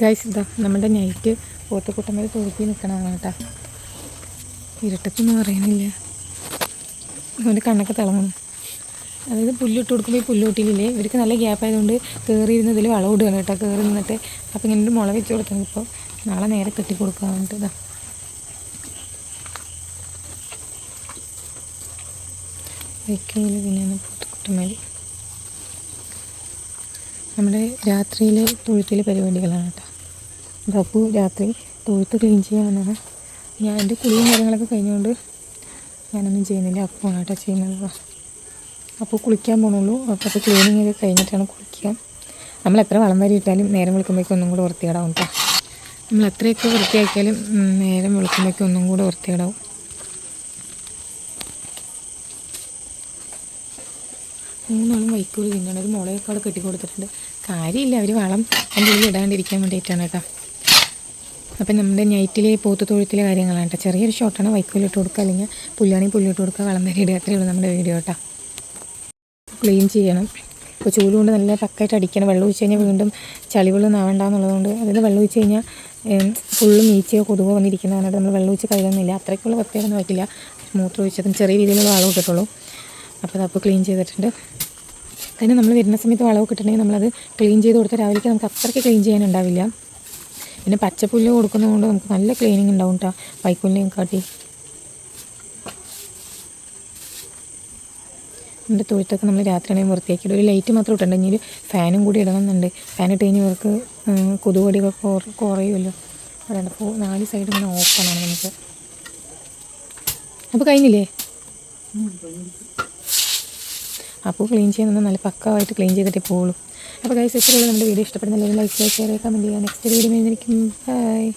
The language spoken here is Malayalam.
ഗൈസ് ഇതാ നമ്മുടെ നൈറ്റ് പോത്തുക്കൂട്ടം വരെ തൂക്കി നിൽക്കണതാണ് കേട്ടോ. ഇരട്ടത്തൊന്നും അറിയണില്ല. അവന്റെ കണ്ണൊക്കെ തിളങ്ങണം അതായത് പുല്ലിട്ട് കൊടുക്കുമ്പോൾ ഈ പുല്ലൂട്ടിയിലില്ലേ ഇവർക്ക് നല്ല ഗ്യാപ്പ് ആയതുകൊണ്ട് കയറിയിരുന്നതിൽ വളവിടുകയാണ് കേട്ടോ. കയറി നിന്നിട്ട് അപ്പോൾ ഇങ്ങനെ ഒരു മുള വെച്ച് കൊടുക്കണം ഇപ്പോൾ നാളെ നേരെ കെട്ടി കൊടുക്കാൻ വേണ്ടിയിട്ട് ഇതാ. വെക്കയിൽ പിന്നെയാണ് പോത്തുക്കുട്ടന്മാർ നമ്മുടെ രാത്രിയിലെ തൊഴുത്തിലെ പരിപാടികളാണ് കേട്ടോ. പ്രഭു രാത്രി തൊഴുത്ത് ക്ലീൻ ചെയ്യാൻ വന്നതാണ് ഞാൻ എന്റെ കുളിയും കാര്യങ്ങളൊക്കെ കഴിഞ്ഞുകൊണ്ട് ഞാനൊന്നും ചെയ്യുന്നില്ല. അപ്പമാണ് കേട്ടോ ചെയ്യുന്നത്. അപ്പോൾ കുളിക്കാൻ പോകണുള്ളൂ അപ്പോൾ അത് ക്ലീനിങ് ഒക്കെ കഴിഞ്ഞിട്ടാണ് കുളിക്കുക. നമ്മൾ എത്ര വളം വരി ഇട്ടാലും നേരം വെളുക്കുമ്പോഴേക്കും ഒന്നും കൂടെ വൃത്തികേടാവും കേട്ടോ. നമ്മൾ എത്രയൊക്കെ വൃത്തിയാക്കിയാലും നേരം വെളുക്കുമ്പോഴേക്കും ഒന്നും കൂടെ വൃത്തികേടാവും. മൂന്നാളും വൈക്കോൽ തിന്നാണ്. ഒരു മുളകൊക്കെ കെട്ടി കൊടുത്തിട്ടുണ്ട്. കാര്യമില്ല അവർ വളം അതിന്റെ ഉള്ളിൽ ഇടാണ്ടിരിക്കാൻ വേണ്ടിയിട്ടാണ് കേട്ടോ. അപ്പം നമ്മുടെ നൈറ്റിലെ പോത്ത് തൊഴുത്തിലെ കാര്യങ്ങളാണ് കേട്ടോ. ചെറിയൊരു ഷോട്ടാണ് വൈക്കോലിട്ട് കൊടുക്കുക. അല്ലെങ്കിൽ പുല്ലാണെങ്കിൽ പുല്ലിട്ട് കൊടുക്കുക. വളം വരെ ഇടുക. അത്രയേ ഉള്ളൂ നമ്മുടെ വീഡിയോ കേട്ടോ. ക്ലീൻ ചെയ്യണം. ഇപ്പോൾ ചൂൽ കൊണ്ട് നല്ല പക്കായിട്ട് അടിക്കണം. വെള്ളം ഒഴിച്ച് കഴിഞ്ഞാൽ വീണ്ടും ചളിവെള്ളം നാവണ്ടെന്നുള്ളതുകൊണ്ട് അതായത് വെള്ളം ഒഴിച്ച് കഴിഞ്ഞാൽ ഫുള്ളും മീച്ചയോ കൊതുകോ വന്നിരിക്കുന്നതാണ്. നമ്മൾ വെള്ളം ഒഴിച്ച് കഴുകുന്നില്ല. അത്രയ്ക്കുള്ള പ്രത്യേകത പറ്റില്ല മൂത്രം ഒഴിച്ചതും ചെറിയ രീതിയിലുള്ള വളം ഇട്ടിട്ടുള്ളൂ. അപ്പോൾ അതപ്പോൾ ക്ലീൻ ചെയ്തിട്ടുണ്ട്. അതിന് നമ്മൾ വരുന്ന സമയത്ത് വളമൊക്കെ ഇട്ടിട്ടുണ്ടെങ്കിൽ നമ്മളത് ക്ലീൻ ചെയ്ത് കൊടുത്താൽ രാവിലേക്ക് നമുക്ക് അത്രയ്ക്ക് ക്ലീൻ ചെയ്യാനുണ്ടാവില്ല. പിന്നെ പച്ചപ്പുല്ല് കൊടുക്കുന്നതുകൊണ്ട് നമുക്ക് നല്ല ക്ലീനിങ് ഉണ്ടാവും കേട്ടോ വൈക്കോലിനെയും കാട്ടി. എന്റെ തൊഴുത്തൊക്കെ നമ്മൾ രാത്രിയാണെങ്കിൽ വൃത്തിയാക്കിയിട്ട് ഒരു ലൈറ്റ് മാത്രം ഇട്ടിട്ടുണ്ടെങ്കിൽ ഫാനും കൂടി ഇടണമെന്നുണ്ട്. ഫാൻ ഇട്ട് കഴിഞ്ഞാൽ ഇവർക്ക് കൊതുകടികളൊക്കെ കുറയുമല്ലോ. അതുകൊണ്ട് അപ്പോൾ നാല് സൈഡ് ഇങ്ങനെ ഓപ്പണാണ് നമുക്ക്. അപ്പോൾ കഴിഞ്ഞില്ലേ? അപ്പോൾ ക്ലീൻ ചെയ്യാൻ നല്ല പക്കമായിട്ട് ക്ലീൻ ചെയ്തിട്ടേ പോകുള്ളൂ അപ്പോൾ കൈ എത്രയുള്ളൂ നമ്മുടെ വീഡിയോ. ഇഷ്ടപ്പെടുന്ന ലൈക്ക് ഷെയർ കമന്റ് ചെയ്യുക. Next video bye